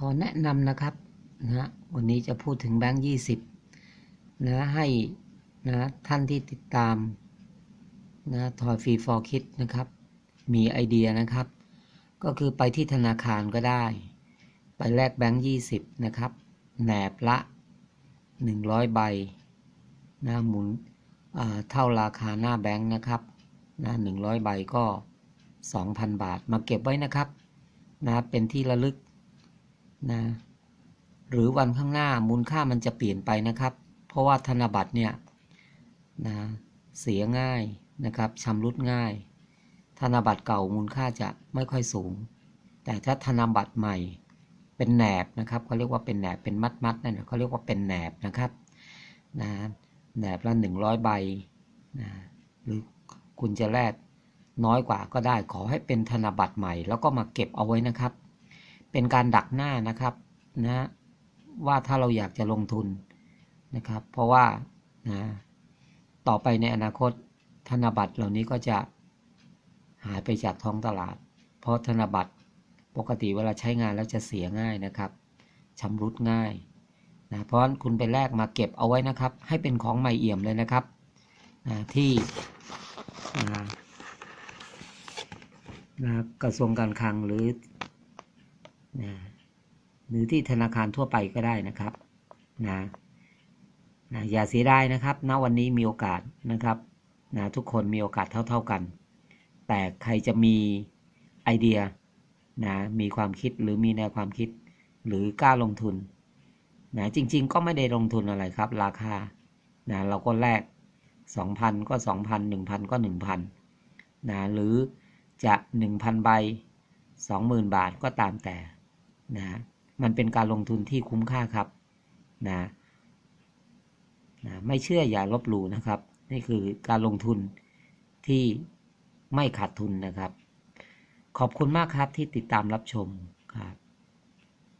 ขอแนะนำนะครับนะวันนี้จะพูดถึงแบงค์ยี่สิบนะให้นะท่านที่ติดตามนะทอยฟรีฟอร์คิดนะครับ มีไอเดียนะครับ ก็คือไปที่ธนาคารก็ได้ ไปแลกแบงค์ยี่สิบนะครับแหนบละหนึ่งร้อยใบนะหมุนเท่าราคาหน้าแบงค์นะครับนะหนึ่งร้อยใบก็สองพันบาทมาเก็บไว้นะครับนะเป็นที่ระลึก นะหรือวันข้างหน้ามูลค่ามันจะเปลี่ยนไปนะครับ เพราะว่าธนบัตรเนี่ยนะเสียง่ายนะครับชำรุดง่าย ธนบัตรเก่ามูลค่าจะไม่ค่อยสูง แต่ถ้าธนบัตรใหม่เป็นแหนบนะครับเขาเรียกว่าเป็นแหนบเป็นมัดมัดนั่นเขาเรียกว่าเป็นแหนบนะครับนะแหนบละหนึ่งร้อยใบนะหรือคุณจะแลกน้อยกว่าก็ได้ขอให้เป็นธนบัตรใหม่ แล้วก็มาเก็บเอาไว้นะครับ เป็นการดักหน้านะครับนะว่าถ้าเราอยากจะลงทุนนะครับ เพราะว่านะต่อไปในอนาคตธนบัตรเหล่านี้ก็จะหายไปจากท้องตลาด เพราะธนบัตรปกติเวลาใช้งานแล้วจะเสียง่ายนะครับชำรุดง่ายนะเพราะคุณไปแลกมาเก็บเอาไว้นะครับ ให้เป็นของใหม่เอี่ยมเลยนะครับนะที่นะนะกระทรวงการคลังหรือ หรือที่ธนาคารทั่วไปก็ได้นะครับนะนะอย่าเสียดายนะครับณวันนี้มีโอกาสนะครับนะทุกคนมีโอกาสเท่า ๆกัน แต่ใครจะมีไอเดียนะมีความคิดหรือมีแนวความคิด หรือกล้าลงทุนนะจริง ๆ ก็ไม่ได้ลงทุนอะไรครับ ราคานะเราก็แลก2,000 ก็ 2,000 1,000 ก็ 1,000นะหรือจะ 1,000 ใบ 20,000 บาทก็ตามแต่นะ มันเป็นการลงทุนที่คุ้มค่าครับนะนะไม่เชื่ออย่าลบหลู่นะครับ นี่คือการลงทุนที่ไม่ขาดทุนนะครับ ขอบคุณมากครับที่ติดตามรับชม